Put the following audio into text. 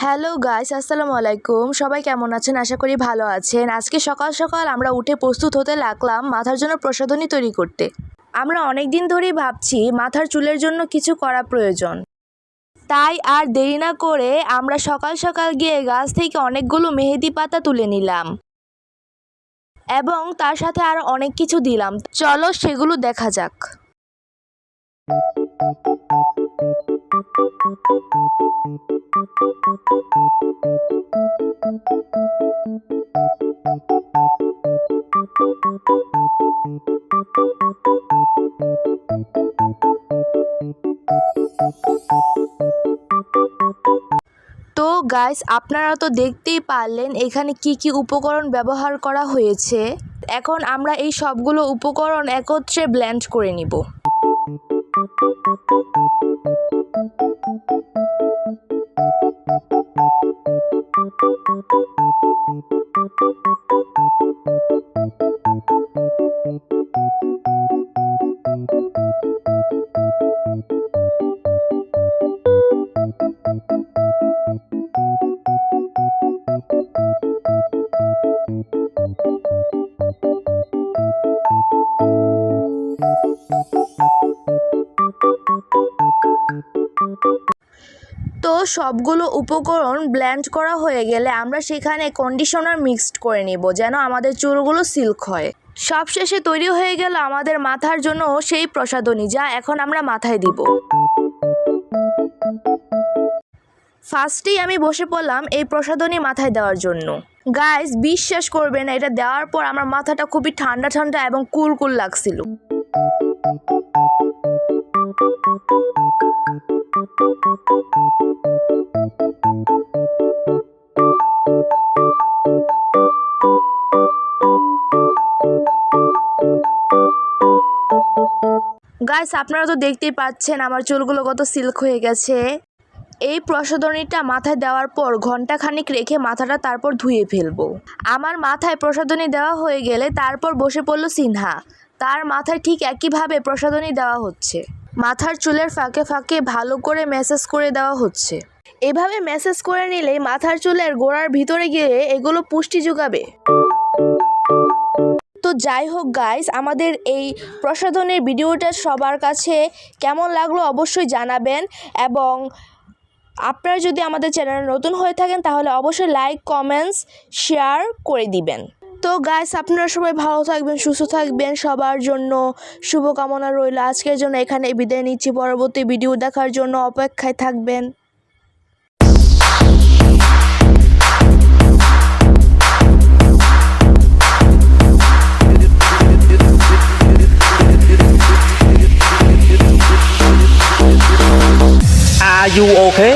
Hello guys আসসালামু আলাইকুম। সবাই কেমন আছেন? আশা করি ভালো আছেন। আজকে সকাল সকাল আমরা উঠে প্রস্তুত হতে লাগলাম মাথার জন্য প্রসাধনী তৈরি করতে। আমরা অনেক দিন ধরেই ভাবছি মাথার চুলের জন্য কিছু করা প্রয়োজন। তাই আর দেরি না করে আমরা সকাল সকাল গিয়ে গাছ থেকে অনেকগুলো মেহেদি পাতা তুলে নিলাম। এবং তার সাথে আরও অনেক কিছু দিলাম। চলো সেগুলো দেখা যাক। তো গাইস আপনারা তো দেখতেই পারলেন এখানে কি কি উপকরণ ব্যবহার করা হয়েছে। এখন আমরা এই সবগুলো উপকরণ একত্রে ব্লেন্ড করে নিব। তো সবগুলো উপকরণ ব্লেন্ড করা হয়ে গেলে আমরা সেখানে কন্ডিশনার মিক্সড করে নিব, যেন আমাদের চুলগুলো সিল্ক হয়। সবশেষে তৈরি হয়ে গেল আমাদের মাথার জন্য সেই প্রসাধনী, যা এখন আমরা মাথায় দিব। ফার্স্টেই আমি বসে পড়লাম এই প্রসাধনী মাথায় দেওয়ার জন্য। গাইস বিশ্বাস করবে না, এটা দেওয়ার পর আমার মাথাটা খুবই ঠান্ডা ঠান্ডা এবং কুল কুল লাগছিল। গাইস আপনারা তো দেখতেই পাচ্ছেন আমার চুলগুলো কত সিল্ক হয়ে গেছে। এই প্রসাধনীটা মাথায় দেওয়ার পর ঘণ্টা খানিক রেখে মাথাটা তারপর ধুয়ে ফেলব। আমার মাথায় প্রসাধনী দেওয়া হয়ে গেলে তারপর বসে পড়ল সিনহা। তার মাথায় ঠিক একইভাবে প্রসাধনী দেওয়া হচ্ছে। মাথার চুলের ফাঁকে ফাঁকে ভালো করে ম্যাসেজ করে দেওয়া হচ্ছে। এভাবে ম্যাসেজ করে নিলে মাথার চুলের গোড়ার ভিতরে গিয়ে এগুলো পুষ্টি যোগাবে। তো যাই হোক গাইস আমাদের এই প্রসাধনের ভিডিওটা সবার কাছে কেমন লাগল অবশ্যই জানাবেন এবং আপনারা যদি আমাদের চ্যানেলে নতুন হয়ে থাকেন তাহলে অবশ্যই লাইক কমেন্টস শেয়ার করে দিবেন। তো গাইস আপনারা সবাই ভালো থাকবেন, সুস্থ থাকবেন। সবার জন্য শুভকামনা রইল। আজকের জন্য এখানে বিদায় নিচ্ছি। পরবর্তী ভিডিও দেখার জন্য অপেক্ষায় থাকবেন। Are you okay?